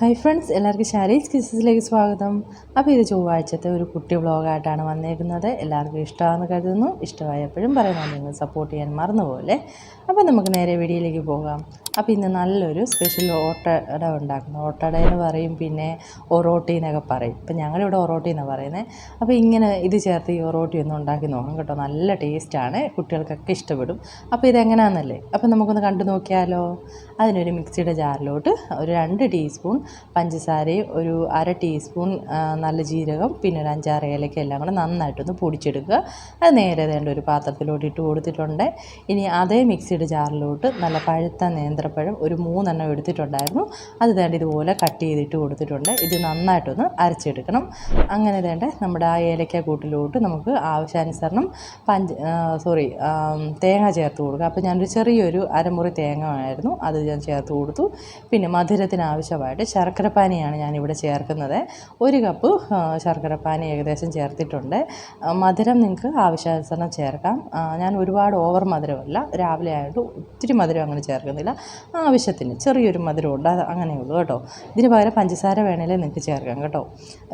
Hi friends എല്ലാവർക്കും ഷാരീസ് കിസസിലേക്ക് സ്വാഗതം. അപ്പോൾ ഇത് ചൊവ്വാഴ്ചത്തെ ഒരു കുട്ടി വ്ളോഗായിട്ടാണ് വന്നേക്കുന്നത് എല്ലാവർക്കും ഇഷ്ടമാണെന്ന് കരുതുന്നു. ഇഷ്ടമായപ്പോഴും പറയുന്നത് നിങ്ങൾ സപ്പോർട്ട് ചെയ്യാൻ മറന്നുപോലെ അപ്പോൾ നമുക്ക് നേരെ വീഡിയോയിലേക്ക് പോകാം. അപ്പോൾ ഇന്ന് നല്ലൊരു സ്പെഷ്യൽ ഓട്ടട ഉണ്ടാക്കുന്നു. ഓട്ടട എന്ന് പറയും പിന്നെ ഒറോട്ടി എന്നൊക്കെ പറയും. ഇപ്പം ഞങ്ങളിവിടെ ഒറോട്ടി എന്നാണ് പറയുന്നത് അപ്പോൾ ഇങ്ങനെ ഇത് ചേർത്ത് ഈ ഒറോട്ടി ഒന്ന് ഉണ്ടാക്കി നോക്കാം കേട്ടോ. നല്ല ടേസ്റ്റാണ് കുട്ടികൾക്കൊക്കെ ഇഷ്ടപ്പെടും. അപ്പോൾ ഇതെങ്ങനെയാണെന്നല്ലേ അപ്പോൾ നമുക്കൊന്ന് കണ്ടു നോക്കിയാലോ. അതിനൊരു മിക്സിയുടെ ജാറിലോട്ട് ഒരു രണ്ട് ടീസ്പൂൺ പഞ്ചസാരയും ഒരു അര ടീസ്പൂൺ നല്ല ജീരകം പിന്നെ ഒരു അഞ്ചാറ് ഏലക്ക എല്ലാം കൂടെ നന്നായിട്ടൊന്ന് പൊടിച്ചെടുക്കുക. അത് നേരെ വേണ്ട ഒരു പാത്രത്തിലോട്ട് ഇട്ട് കൊടുത്തിട്ടുണ്ട്. ഇനി അതേ മിക്സിയുടെ ജാറിലോട്ട് നല്ല പഴുത്ത നേന്ത്രപ്പഴം ഒരു മൂന്നെണ്ണം എടുത്തിട്ടുണ്ടായിരുന്നു. അത് വേണ്ട ഇതുപോലെ കട്ട് ചെയ്തിട്ട് കൊടുത്തിട്ടുണ്ട്. ഇത് നന്നായിട്ടൊന്ന് അരച്ചെടുക്കണം. അങ്ങനെ വേണ്ട നമ്മുടെ ആ ഏലക്ക കൂട്ടിലോട്ട് നമുക്ക് ആവശ്യാനുസരണം പഞ്ച് സോറി തേങ്ങ ചേർത്ത് കൊടുക്കുക. അപ്പോൾ ഞാനൊരു ചെറിയൊരു അരമുറി തേങ്ങ ആയിരുന്നു അത് ഞാൻ ചേർത്ത് കൊടുത്തു. പിന്നെ മധുരത്തിന് ആവശ്യമായിട്ട് ശർക്കരപ്പാനിയാണ് ഞാനിവിടെ ചേർക്കുന്നത്. ഒരു കപ്പ് ശർക്കരപ്പാനി ഏകദേശം ചേർത്തിട്ടുണ്ട്. മധുരം നിങ്ങൾക്ക് ആവശ്യാനുസരണം ചേർക്കാം. ഞാൻ ഒരുപാട് ഓവർ മധുരമല്ല. രാവിലെ ആയിട്ട് ഒത്തിരി മധുരം അങ്ങനെ ചേർക്കുന്നില്ല. ആവശ്യത്തിന് ചെറിയൊരു മധുരമുണ്ട്. അത് അങ്ങനെയുള്ളൂ കേട്ടോ. ഇതിന് പകരം പഞ്ചസാര വേണേലും നിങ്ങൾക്ക് ചേർക്കാം കേട്ടോ.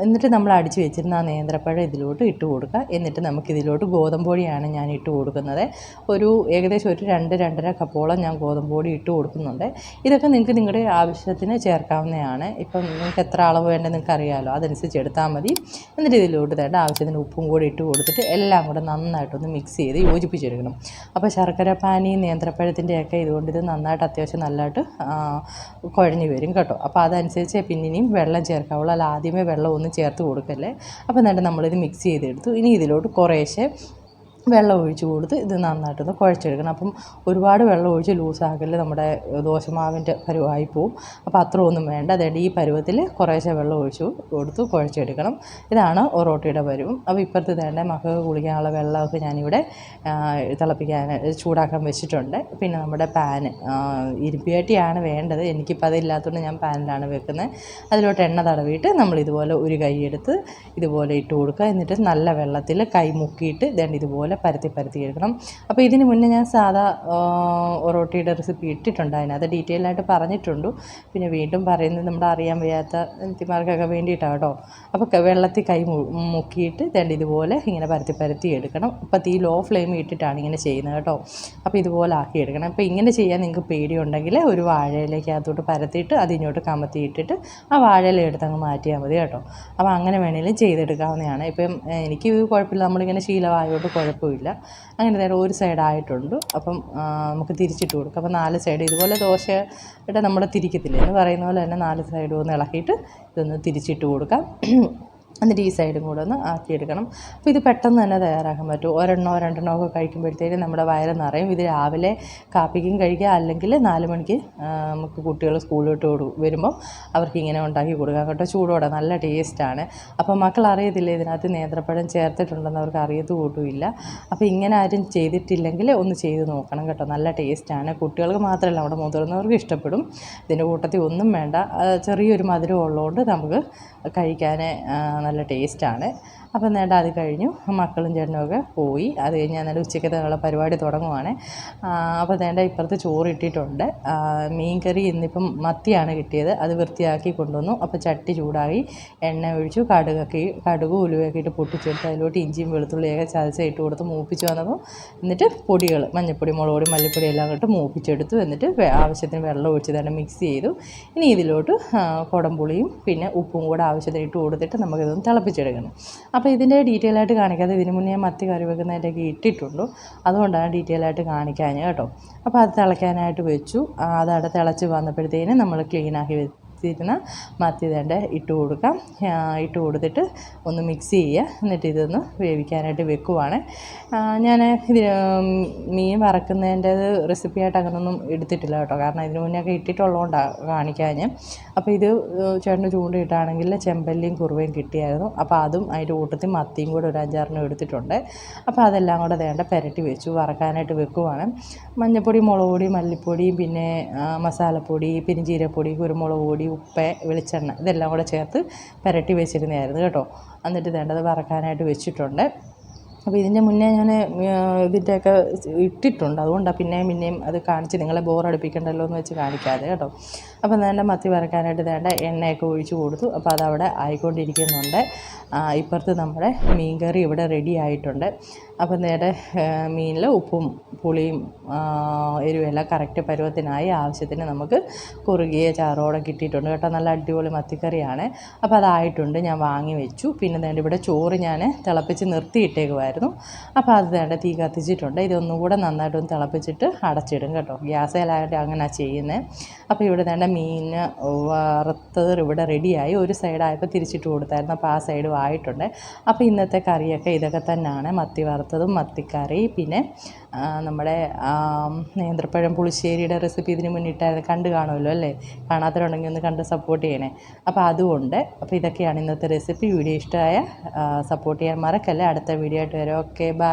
എന്നിട്ട് നമ്മൾ അടിച്ച് വെച്ചിരുന്ന ആ നേന്ത്രപ്പഴം ഇതിലോട്ട് ഇട്ട് കൊടുക്കുക. എന്നിട്ട് നമുക്ക് ഇതിലോട്ട് ഗോതമ്പ് പൊടിയാണ് ഞാൻ ഇട്ട് കൊടുക്കുന്നത്. ഒരു ഏകദേശം ഒരു രണ്ട് രണ്ടര കപ്പോളം ഞാൻ ഗോതമ്പൊടി ഇട്ട് കൊടുക്കുന്നുണ്ട്. ഇതൊക്കെ നിങ്ങൾക്ക് നിങ്ങളുടെ ആവശ്യത്തിന് ചേർക്കാവുന്നതാണ്. ഇപ്പം നിങ്ങൾക്ക് എത്ര അളവ് വേണ്ടത് നിങ്ങൾക്ക് അറിയാമല്ലോ അതനുസരിച്ച് എടുത്താൽ മതി. എന്നിട്ട് ഇതിലോട്ട് തേണ്ട ആവശ്യത്തിന് ഉപ്പും കൂടി ഇട്ട് കൊടുത്തിട്ട് എല്ലാം കൂടെ നന്നായിട്ടൊന്ന് മിക്സ് ചെയ്ത് യോജിപ്പിച്ചെടുക്കണം. അപ്പോൾ ശർക്കര പാനി നേന്ത്രപ്പഴത്തിന്റെയൊക്കെ ഇതുകൊണ്ട് ഇത് നന്നായിട്ട് അത്യാവശ്യം നല്ലതായിട്ട് കുഴഞ്ഞു വരും കേട്ടോ. അപ്പോൾ അതനുസരിച്ച് പിന്നെയും വെള്ളം ചേർക്കാവുള്ളൂ അല്ല ആദ്യമേ വെള്ളം ഒന്ന് ചേർത്ത് കൊടുക്കല്ലേ? അപ്പോൾ എന്നിട്ട് നമ്മളിത് മിക്സ് ചെയ്തെടുത്തു. ഇനി ഇതിലോട്ട് കുറേശ്ശെ വെള്ളം ഒഴിച്ച് കൊടുത്ത് ഇത് നന്നായിട്ടൊന്ന് കുഴച്ചെടുക്കണം. അപ്പം ഒരുപാട് വെള്ളം ഒഴിച്ച് ലൂസാക്കൽ നമ്മുടെ ദോശമാവിന്റെ പരുവായി പോവും. അപ്പോൾ അത്ര ഒന്നും വേണ്ട. അതുകൊണ്ട് ഈ പരുവത്തിൽ കുറേശ്ശെ വെള്ളം ഒഴിച്ച് കൊടുത്ത് കുഴച്ചെടുക്കണം. ഇതാണ് ഒറോട്ടിയുടെ പരുവം. അപ്പോൾ ഇപ്പുറത്ത് വേണ്ട മക്കൾക്ക് കുളിക്കാനുള്ള വെള്ളമൊക്കെ ഞാനിവിടെ തിളപ്പിക്കാൻ ചൂടാക്കാൻ വെച്ചിട്ടുണ്ട്. പിന്നെ നമ്മുടെ പാന് ഇരുപ്പിയാട്ടിയാണ് വേണ്ടത്. എനിക്കിപ്പോൾ അതില്ലാത്തതുകൊണ്ട് ഞാൻ പാനിലാണ് വെക്കുന്നത്. അതിലോട്ട് എണ്ണ തടവിയിട്ട് നമ്മൾ ഇതുപോലെ ഒരു കൈ എടുത്ത് ഇതുപോലെ ഇട്ട് കൊടുക്കുക. എന്നിട്ട് നല്ല വെള്ളത്തിൽ കൈ മുക്കിയിട്ട് ദണ്ട് ഇതുപോലെ പരത്തി പരത്തി എടുക്കണം. അപ്പോൾ ഇതിന് മുന്നേ ഞാൻ സാധാ ഒറോട്ടിയുടെ റെസിപ്പി ഇട്ടിട്ടുണ്ട് അതിനകത്ത് ഡീറ്റെയിൽ ആയിട്ട് പറഞ്ഞിട്ടുണ്ട്. പിന്നെ വീണ്ടും പറയുന്നത് നമ്മുടെ അറിയാൻ വയ്യാത്ത വ്യക്തിമാർക്കൊക്കെ വേണ്ടിയിട്ടാണ് കേട്ടോ. അപ്പോൾ വെള്ളത്തിൽ കൈ മുക്കിയിട്ട് രണ്ട് ഇതുപോലെ ഇങ്ങനെ പരത്തി പരത്തി എടുക്കണം. അപ്പോൾ തീ ലോ ഫ്ലെയിം ഇട്ടിട്ടാണ് ഇങ്ങനെ ചെയ്യുന്നത് കേട്ടോ. അപ്പോൾ ഇതുപോലെ ആക്കി എടുക്കണം. അപ്പോൾ ഇങ്ങനെ ചെയ്യാൻ നിങ്ങൾക്ക് പേടിയുണ്ടെങ്കിൽ ഒരു വാഴയിലേക്ക് അകത്തോട്ട് പരത്തിയിട്ട് അതിങ്ങോട്ട് കമത്തി ഇട്ടിട്ട് ആ വാഴയില എടുത്ത് അങ്ങ് മാറ്റിയാൽ മതി കേട്ടോ. അപ്പോൾ അങ്ങനെ വേണമെങ്കിലും ചെയ്തെടുക്കാവുന്നതാണ്. ഇപ്പം എനിക്ക് കുഴപ്പമില്ല. നമ്മളിങ്ങനെ ശീലമായതുകൊണ്ട് കുഴപ്പമില്ല. അങ്ങനെ നേരെ ഒരു സൈഡായിട്ടുണ്ട് അപ്പം നമുക്ക് തിരിച്ചിട്ട് കൊടുക്കാം. അപ്പം നാല് സൈഡ് ഇതുപോലെ ദോശയുടെ നമ്മുടെ തിരിക്കത്തില്ല? എന്ന് പറയുന്ന പോലെ തന്നെ നാല് സൈഡും ഒന്ന് ഇളക്കിയിട്ട് ഇതൊന്ന് തിരിച്ചിട്ട് കൊടുക്കാം. എന്നിട്ട് ഈ സൈഡും കൂടെ ഒന്ന് ആക്കിയെടുക്കണം അപ്പോൾ ഇത് പെട്ടെന്ന് തന്നെ തയ്യാറാക്കാൻ പറ്റും. ഒരെണ്ണോ രണ്ടെണ്ണോ ഒക്കെ കഴിക്കുമ്പോഴത്തേക്കും നമ്മുടെ വയറ് നിറയും. ഇത് രാവിലെ കാപ്പിക്കും കഴിക്കുക അല്ലെങ്കിൽ നാല് മണിക്ക് നമുക്ക് കുട്ടികൾ സ്കൂളിലോട്ട് വരുമ്പം അവർക്ക് ഇങ്ങനെ ഉണ്ടാക്കി കൊടുക്കാം കേട്ടോ. ചൂടോടെ നല്ല ടേസ്റ്റാണ് അപ്പോൾ മക്കൾ അറിയത്തില്ല ഇതിനകത്ത് നേന്ത്രപ്പഴം ചേർത്തിട്ടുണ്ടെന്ന് അവർക്ക് അറിയത്ത് കൂട്ടുമില്ല അപ്പോൾ ഇങ്ങനെ ആരും ചെയ്തിട്ടില്ലെങ്കിൽ ഒന്ന് ചെയ്ത് നോക്കണം കേട്ടോ. നല്ല ടേസ്റ്റാണ് കുട്ടികൾക്ക് മാത്രമല്ല അവിടെ മുതിർന്നവർക്ക് ഇഷ്ടപ്പെടും. ഇതിന്റെ കൂട്ടത്തിൽ ഒന്നും വേണ്ട. ചെറിയൊരു മധുരം ഉള്ളതുകൊണ്ട് നമുക്ക് കഴിക്കാൻ നല്ല ടേസ്റ്റാണ്. അപ്പം നേണ്ട അത് കഴിഞ്ഞു. മക്കളും ചേട്ടനുമൊക്കെ പോയി. അത് കഴിഞ്ഞ് അന്നേരം ഉച്ചക്കത്തേക്കുള്ള പരിപാടി തുടങ്ങുവാണ്. അപ്പോൾ നേണ്ട ഇപ്പുറത്ത് ചോറ് ഇട്ടിട്ടുണ്ട്. മീൻകറി മീൻ കറി ഇന്നിപ്പം മത്തിയാണ് കിട്ടിയത്. അത് വൃത്തിയാക്കി കൊണ്ടുവന്നു. അപ്പോൾ ചട്ടി ചൂടായി എണ്ണ ഒഴിച്ചു. കടുകൊക്കെ കടുക് ഉലുവയൊക്കെ ഇട്ട് പൊട്ടിച്ചെടുത്ത് അതിലോട്ട് ഇഞ്ചിയും വെളുത്തുള്ളിയൊക്കെ ചതച്ച് ഇട്ട് കൊടുത്ത് മൂപ്പിച്ച് വന്നപ്പോൾ എന്നിട്ട് പൊടികൾ മഞ്ഞൾപ്പൊടി മുളക് പൊടി മല്ലിപ്പൊടി എല്ലാം ഇട്ട് മൂപ്പിച്ചെടുത്തു. എന്നിട്ട് ആവശ്യത്തിന് വെള്ളം ഒഴിച്ച് തന്നെ മിക്സ് ചെയ്തു. ഇനി ഇതിലോട്ട് കുടംപുളിയും പിന്നെ ഉപ്പും കൂടെ ആവശ്യത്തിന് ഇട്ട് കൊടുത്തിട്ട് നമുക്കിതൊന്ന് തിളപ്പിച്ചെടുക്കണം. അപ്പോൾ ഇതിന്റെ ഡീറ്റെയിൽ ആയിട്ട് കാണിക്കാതെ ഇതിന് മുന്നേ മത്തി കറി വെക്കുന്നതിന്റെയൊക്കെ ഇട്ടിട്ടുണ്ട് അതുകൊണ്ടാണ് ഡീറ്റെയിൽ ആയിട്ട് കാണിക്കാൻ കേട്ടോ. അപ്പോൾ അത് തിളയ്ക്കാനായിട്ട് വെച്ചു. അതവിടെ തിളച്ച് വന്നപ്പോഴത്തേനും നമ്മൾ ക്ലീനാക്കി വെച്ചിരുന്ന മത്തി തേണ്ട ഇട്ട് കൊടുക്കാം. ഇട്ട് കൊടുത്തിട്ട് ഒന്ന് മിക്സ് ചെയ്യുക. എന്നിട്ട് ഇതൊന്ന് വേവിക്കാനായിട്ട് വെക്കുവാണ്. ഞാൻ ഇതിന് മീൻ വറക്കുന്നതിന്റേത് റെസിപ്പിയായിട്ട് അങ്ങനൊന്നും എടുത്തിട്ടില്ല കേട്ടോ. കാരണം ഇതിന് മുന്നേ ഒക്കെ ഇട്ടിട്ടുള്ളതുകൊണ്ടാണ് കാണിക്കാൻ അപ്പോൾ ഇത് ചേട്ടന് ചൂണ്ടയിട്ടാണെങ്കിൽ ചെമ്പല്ലിയും കുറുവയും കിട്ടിയായിരുന്നു. അപ്പോൾ അതും അതിന്റെ കൂട്ടത്തിൽ മത്തിയും കൂടെ ഒരു അഞ്ചാറിനും എടുത്തിട്ടുണ്ട്. അപ്പോൾ അതെല്ലാം കൂടെ വേണ്ട പുരട്ടി വെച്ചു. വറക്കാനായിട്ട് വെക്കുവാണ്. മഞ്ഞൾപ്പൊടി മുളക് പൊടി മല്ലിപ്പൊടി പിന്നെ മസാലപ്പൊടി പെരിഞ്ചീരപ്പൊടി കുരുമുളക് പൊടി ഉപ്പ് വെളിച്ചെണ്ണ ഇതെല്ലാം കൂടെ ചേർത്ത് പുരട്ടി വെച്ചിരുന്നതായിരുന്നു കേട്ടോ. എന്നിട്ട് വേണ്ടത് വറക്കാനായിട്ട് വെച്ചിട്ടുണ്ട്. അപ്പോൾ ഇതിന്റെ മുന്നേ ഞാൻ ഇതിന്റെയൊക്കെ ഇട്ടിട്ടുണ്ട്. അതുകൊണ്ടാണ് പിന്നെയും പിന്നെയും അത് കാണിച്ച് നിങ്ങളെ ബോറടിപ്പിക്കണ്ടല്ലോ എന്ന് വെച്ച് കാണിക്കാതെ കേട്ടോ. അപ്പോൾ വേണ്ട മത്തി വറക്കാനായിട്ട് വേണ്ട എണ്ണയൊക്കെ ഒഴിച്ച് കൊടുത്തു. അപ്പോൾ അതവിടെ ആയിക്കൊണ്ടിരിക്കുന്നുണ്ട്. ഇപ്പുറത്ത് നമ്മുടെ മീൻ കറി ഇവിടെ റെഡി ആയിട്ടുണ്ട്. അപ്പോൾ നേരെ മീനിൽ ഉപ്പും പുളിയും എരിവെല്ലാം കറക്റ്റ് പരുവത്തിനായി ആവശ്യത്തിന് നമുക്ക് കുറുകിയ ചാറോടെ കിട്ടിയിട്ടുണ്ട് കേട്ടോ. നല്ല അടിപൊളി മത്തിക്കറിയാണ്. അപ്പോൾ അതായിട്ടുണ്ട്. ഞാൻ വാങ്ങി വെച്ചു. പിന്നെ നേരെ ഇവിടെ ചോറ് ഞാൻ തിളപ്പിച്ച് നിർത്തിയിട്ടേക്കുമായിരുന്നു അപ്പോൾ അത് വേണ്ട തീ കത്തിച്ചിട്ടുണ്ട്. ഇതൊന്നും കൂടെ നന്നായിട്ടൊന്ന് തിളപ്പിച്ചിട്ട് അടച്ചിടും കേട്ടോ. ഗ്യാസേലായിട്ട് അങ്ങനെ ചെയ്യുന്നത് അപ്പോൾ ഇവിടെ വേണ്ട മീൻ വറുത്തത് ഇവിടെ റെഡിയായി. ഒരു സൈഡായപ്പോൾ തിരിച്ചിട്ട് കൊടുത്തായിരുന്നു. അപ്പോൾ ആ സൈഡും ആയിട്ടുണ്ട്. അപ്പോൾ ഇന്നത്തെ കറിയൊക്കെ ഇതൊക്കെ തന്നെയാണ് മത്തി വറുത്തതും മത്തിക്കറി പിന്നെ നമ്മുടെ നേന്ത്രപ്പഴം പുളിശ്ശേരിയുടെ റെസിപ്പി ഇതിന് മുന്നിട്ടായിരുന്നു കണ്ട് കാണുമല്ലോ അല്ലേ? കാണാത്തവരുണ്ടെങ്കിൽ ഒന്ന് കണ്ട് സപ്പോർട്ട് ചെയ്യണേ. അപ്പോൾ അതുകൊണ്ട് അപ്പോൾ ഇതൊക്കെയാണ് ഇന്നത്തെ റെസിപ്പി വീഡിയോ ഇഷ്ടമായ സപ്പോർട്ട് ചെയ്യാൻ മറക്കല്ലേ. അടുത്ത വീഡിയോ ആയിട്ട് വരാം. Okay bye